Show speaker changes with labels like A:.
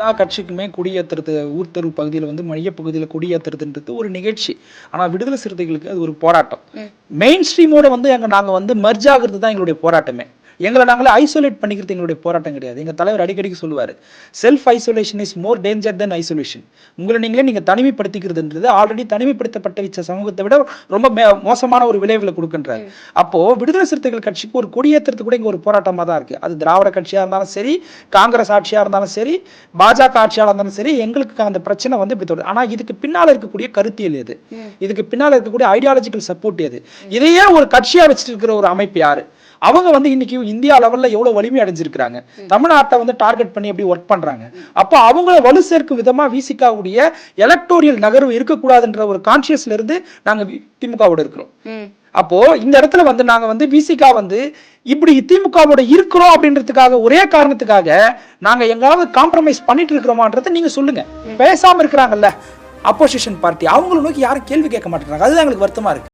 A: எல்லா கட்சிக்குமே கொடியேற்றுறது ஊர் தெரு பகுதியில் வந்து மைய பகுதியில் கொடியேற்றுறதுன்றது ஒரு நிகழ்ச்சி. ஆனால் விடுதலை சிறுத்தைகளுக்கு அது ஒரு போராட்டம். மெயின் ஸ்ட்ரீமோட வந்து எங்க நாங்கள் வந்து மர்ஜ் ஆகுறது தான் எங்களுடைய போராட்டமே. எங்களை நாங்களே ஐசோலேட் பண்ணிக்கிறது எங்களுடைய போராட்டம் கிடையாது. எங்கள் தலைவர் அடிக்கடிக்கு சொல்லுவார் self isolation is more danger than isolation உங்களை நீங்களே நீங்கள் தனிமைப்படுத்திக்கிறதுன்றது ஆல்ரெடி தனிமைப்படுத்தப்பட்ட வச்ச சமூகத்தை விட ரொம்ப மோசமான ஒரு விளைவுகளை கொடுக்கின்றார். அப்போ விடுதலை சிறுத்தைகள் கட்சிக்கு ஒரு கொடியேற்றுறது கூட இங்கே ஒரு போராட்டமாக தான் இருக்கு. அது திராவிட கட்சியாக இருந்தாலும் சரி காங்கிரஸ் ஆட்சியாக இருந்தாலும் சரி பாஜக ஆட்சியாக இருந்தாலும் சரி எங்களுக்கு அந்த பிரச்சனை வந்து இப்படி தொடரும் ஆனால் இதுக்கு பின்னால் இருக்கக்கூடிய கருத்தியல் எது? இதுக்கு பின்னால் இருக்கக்கூடிய ஐடியாலஜிக்கல் சப்போர்ட் எது? இதையே ஒரு கட்சியாக வச்சுட்டு இருக்கிற ஒரு அமைப்பு யாரு? அவங்க வந்து இன்னைக்கு இந்தியா லெவல்ல எவ்வளவு வலிமை அடைஞ்சிருக்கிறாங்க? தமிழ்நாட்டை வந்து டார்கெட் பண்ணி எப்படி ஒர்க் பண்றாங்க? அப்போ அவங்கள வலு சேர்க்கும் விதமா விசிகாவுடைய எலக்டோரியல் நகர்வு இருக்கக்கூடாதுன்ற ஒரு கான்சியஸ்ல இருந்து நாங்க வி- திமுகவோட இருக்கிறோம். அப்போ இந்த இடத்துல வந்து நாங்க வந்து விசிகா வந்து இப்படி திமுகவோட இருக்கிறோம் அப்படின்றதுக்காக ஒரே காரணத்துக்காக நாங்க எங்காவது காம்ப்ரமைஸ் பண்ணிட்டு இருக்கிறோமான்றதை நீங்க சொல்லுங்க. பேசாம இருக்கிறாங்கல்ல அப்போசிஷன் பார்ட்டி அவங்கள நோக்கி யாரும் கேள்வி கேட்க மாட்டேங்கிறாங்க அதுதான் எங்களுக்கு வருத்தமா இருக்கு.